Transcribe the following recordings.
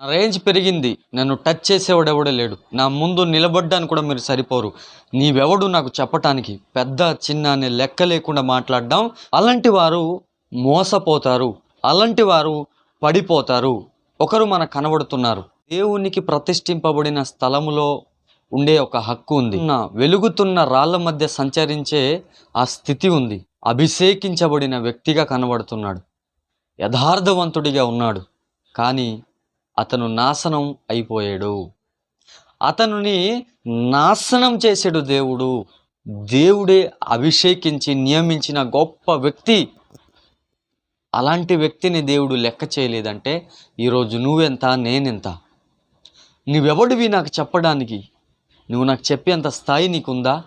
నా రేంజ్ పెరిగింది. నన్ను టచ్ చేసేవాడు లేడు. నా ముందు నిలబడ్డానికి కూడా మీరు సరిపోరు. నీవెవడు నాకు చెప్పటానికి? పెద్ద చిన్న అనే లెక్క లేకుండా మాట్లాడడం. అలాంటి వారు మోసపోతారు. అలాంటి వారు పడిపోతారు. ఒకరు మన కనబడుతున్నారు. దేవునికి ప్రతిష్ఠింపబడిన స్థలములో ఉండే ఒక హక్కు ఉంది. నా వెలుగుతున్న రాళ్ళ మధ్య సంచరించే ఆ స్థితి ఉంది. అభిషేకించబడిన వ్యక్తిగా కనబడుతున్నాడు. యథార్థవంతుడిగా ఉన్నాడు. కానీ అతను నాశనం అయిపోయాడు. అతనుని నాశనం చేసాడు దేవుడు. దేవుడే అభిషేకించి నియమించిన గొప్ప వ్యక్తి. అలాంటి వ్యక్తిని దేవుడు లెక్క చేయలేదంటే ఈరోజు నువ్వెంత నేనెంత? నువ్వెవడివి నాకు చెప్పడానికి? నువ్వు నాకు చెప్పేంత స్థాయి నీకుందా?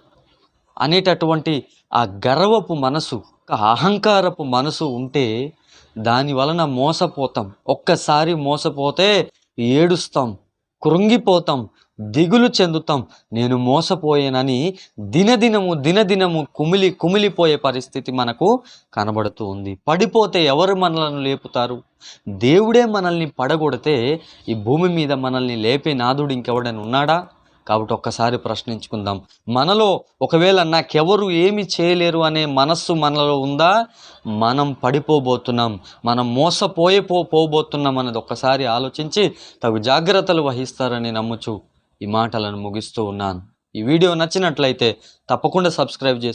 అనేటటువంటి ఆ గర్వపు మనసు ఒక అహంకారపు మనసు ఉంటే దాని వలన మోసపోతాం. ఒక్కసారి మోసపోతే ఏడుస్తాం. కృంగిపోతాం. దిగులు చెందుతాం. నేను మోసపోయానని దినదినము దినదినము కుమిలి కుమిలిపోయే పరిస్థితి మనకు కనబడుతూ ఉంది. పడిపోతే ఎవరు మనల్ని లేపుతారు? దేవుడే మనల్ని పడగొడితే ఈ భూమి మీద మనల్ని లేపే నాదుడు ఇంకెవడని ఉన్నాడా? కాబట్టి ఒక్కసారి ప్రశ్నించుకుందాం. మనలో ఒకవేళ నాకెవరు ఏమి చేయలేరు అనే మనస్సు మనలో ఉందా? మనం పడిపోబోతున్నాం. మనం మోసపోయే పో పోబోతున్నాం అన్నది ఒక్కసారి ఆలోచించి తగు జాగ్రత్తలు వహిస్తారని నమ్ముచు ఈ మాటలను ముగిస్తూ ఉన్నాను. ఈ వీడియో నచ్చినట్లయితే తప్పకుండా సబ్స్క్రైబ్ చేసి